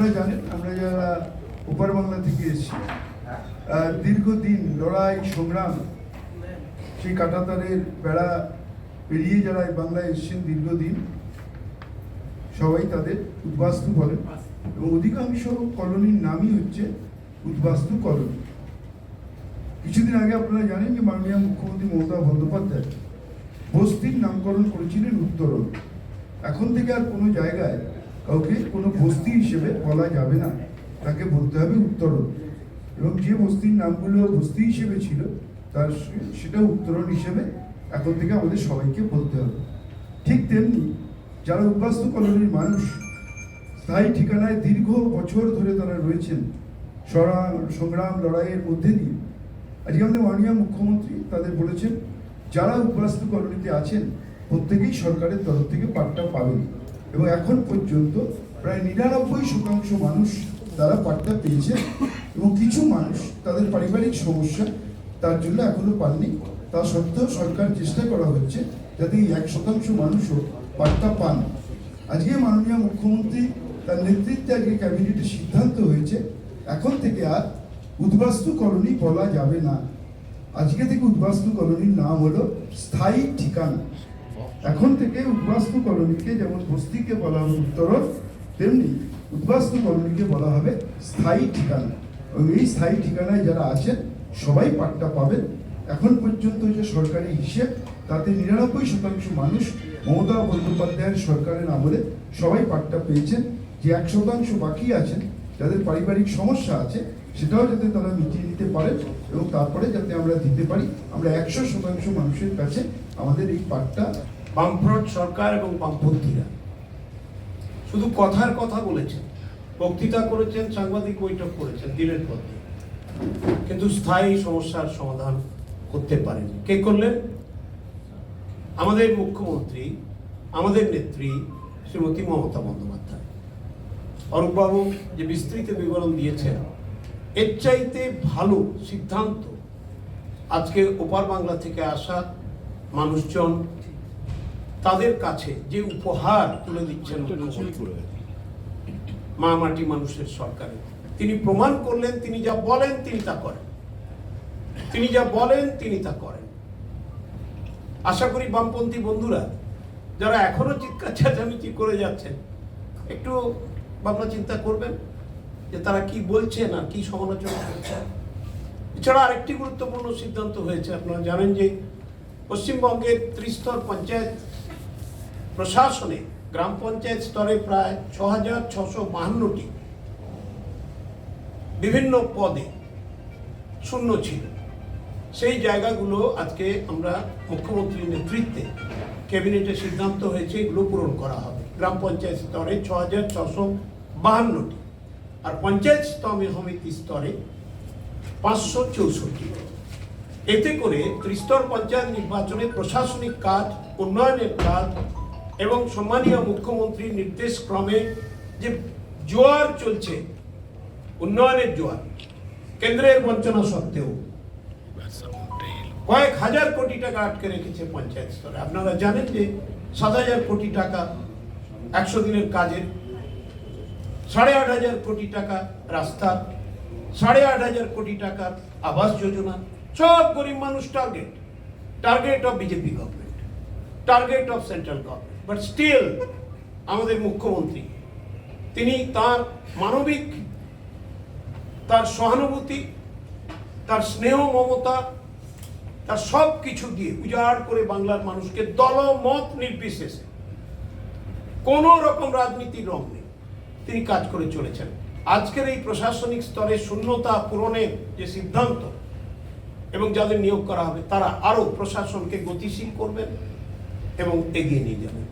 আপনারা জানেন আমরা যারা ওপার বাংলা থেকে এসেছি দীর্ঘদিন লড়াই, সংগ্রাম, সেই কাটাতারের বেড়া পেরিয়ে যারা বাংলায় এসেছেন দীর্ঘদিন, সবাই তাদের উদ্বাস্তু বলেন এবং অধিকাংশ কলোনির নামই হচ্ছে উদ্বাস্তু কলোনি। কিছুদিন আগে আপনারা জানেন যে মাননীয় মুখ্যমন্ত্রী মমতা বন্দ্যোপাধ্যায় বস্তির নামকরণ করেছিলেন উত্তরণ। এখন থেকে আর কোনো জায়গায় কাউকে কোনো বস্তি হিসেবে বলা যাবে না। তাকে বলতে হবে উত্তরণ। এবং যে বস্তির নামগুলো বস্তি হিসেবে ছিল, তার সেটা উত্তরণ হিসেবে এখন থেকে আমাদের সবাইকে বলতে হবে। ঠিক তেমনি যারা উদ্বাস্তু কলোনির মানুষ, স্থায়ী ঠিকানায় দীর্ঘ বছর ধরে তারা রয়েছেন। সংগ্রাম, লড়াইয়ের মধ্যে দিয়ে। আজকে আমাদের মাননীয় মুখ্যমন্ত্রী তাদের বলেছেন, যারা উদ্বাস্তু কলোনিতে আছেন, প্রত্যেকেই সরকারের তরফ থেকে পাট্টা পাবেন। এবং এখন পর্যন্ত প্রায় নিরানব্বই শতাংশ মানুষ তারা পাট্টা পেয়েছে এবং কিছু মানুষ তাদের পারিবারিক সমস্যা তার জন্য এখনও পাননি। তা সত্ত্বেও সরকার চেষ্টা করা হচ্ছে যাতে এই এক শতাংশ মানুষও পাট্টা পান। আজকে মাননীয় মুখ্যমন্ত্রী তার নেতৃত্বে আজকে ক্যাবিনেটে সিদ্ধান্ত হয়েছে, এখন থেকে আর উদ্বাস্তু কলোনি বলা যাবে না। আজকে থেকে উদ্বাস্তু কলোনির নাম হলো স্থায়ী ঠিকানা। এখন থেকে উদ্বাস্তু কলোনিকে যেমন বস্তিকে বলা হবে উত্তরণ তেমনি উদ্বাস্তু কলোনিকে বলা হবে স্থায়ী ঠিকানা। এবং এই স্থায়ী ঠিকানায় যারা আছেন, সবাই পাট্টা পাবেন। এখন পর্যন্ত যে সরকারি হিসেব, তাতে নিরানব্বই শতাংশ মানুষ মমতা বন্দ্যোপাধ্যায়ের সরকারের আমলে সবাই পাট্টা পেয়েছেন। যে এক শতাংশ বাকি আছেন, যাদের পারিবারিক সমস্যা আছে, সেটাও যাতে তারা মিটিয়ে নিতে পারেন এবং তারপরে যাতে আমরা দিতে পারি। আমরা একশো শতাংশ মানুষের কাছে আমাদের এই পাট্টা বামফ্রন্ট সরকার এবং বামপন্থীরা। শুধু কথার কথা বলেছেন। বক্তৃতা করেছেন, সাংবাদিক বৈঠক করেছেন, দিনের পর দিন। কিন্তু স্থায়ী সমস্যার সমাধান করতে পারেনি। কে করলেন? আমাদের মুখ্যমন্ত্রী, আমাদের নেত্রী শ্রীমতী মমতা বন্দ্যোপাধ্যায়। অরূপবাবু যে বিস্তৃত বিবরণ দিয়েছেন, এর চাইতে ভালো সিদ্ধান্ত আজকে ওপার বাংলা থেকে আসা মানুষজন তাদের কাছে যে উপহার তুলে দিচ্ছেন মা মাটি মানুষের সরকারে। তিনি প্রমাণ করলেন তিনি যা বলেন তিনি তা করেন। তিনি যা বলেন তিনি তা করেন। আশা করি বামপন্থী বন্ধুরা যারা এখনও চিৎকার চেঁচামেচি করে যাচ্ছেন একটু ভাবনা চিন্তা করবেন যে তারা কি বলছেন আর কি সমালোচনা করছেন। এছাড়া আরেকটি গুরুত্বপূর্ণ সিদ্ধান্ত হয়েছে আপনারা জানেন যে পশ্চিমবঙ্গের ত্রিস্তর পঞ্চায়েত প্রশাসনে গ্রাম পঞ্চায়েত স্তরে প্রায় ছ হাজার ছশো বাহান্নটি বিভিন্ন পদে শূন্য ছিল। সেই জায়গাগুলো আজকে আমরা মুখ্যমন্ত্রীর নেতৃত্বে ক্যাবিনেটে সিদ্ধান্ত হয়েছে, এগুলো পূরণ করা হবে। গ্রাম পঞ্চায়েত স্তরে ছ হাজার ছশো বাহান্নটি আর পঞ্চায়েত স্তরে সমিতি স্তরে পাঁচশো চৌষট্টি। এতে করে ত্রিস্তর পঞ্চায়েত নির্বাচনে প্রশাসনিক কাজ, উন্নয়নের কাজ এবং সম্মানীয় মুখ্যমন্ত্রীর নির্দেশ ক্রমে যে জোয়ার চলছে, উন্নয়নের জোয়ার, কেন্দ্রের বঞ্চনা সত্ত্বেও কয়েক হাজার কোটি টাকা আটকে রেখেছে পঞ্চায়েত স্তরে। আপনারা জানেন যে সাত হাজার কোটি টাকা একশো দিনের কাজের, সাড়ে আট হাজার কোটি টাকা রাস্তা, সাড়ে আট হাজার কোটি টাকা আবাস যোজনা, সব গরিব মানুষ target. Target of BJP government, target of central government. But still আমাদের মুখ্যমন্ত্রী, তিনি তার মানবিক, তার সহানুভূতি, তার স্নেহ, মমতা, তার সব কিছু দিয়ে উজাড় করে বাংলার মানুষকে দলমত নির্বিশেষে। কোন রকম রাজনীতির রং নেই। তিনি কাজ করে চলেছেন। আজকের এই প্রশাসনিক স্তরে শূন্যতা পূরণের যে সিদ্ধান্ত এবং যাদের নিয়োগ করা হবে, তারা আরও প্রশাসনকে গতিশীল করবেন এবং এগিয়ে নিয়ে যাবেন।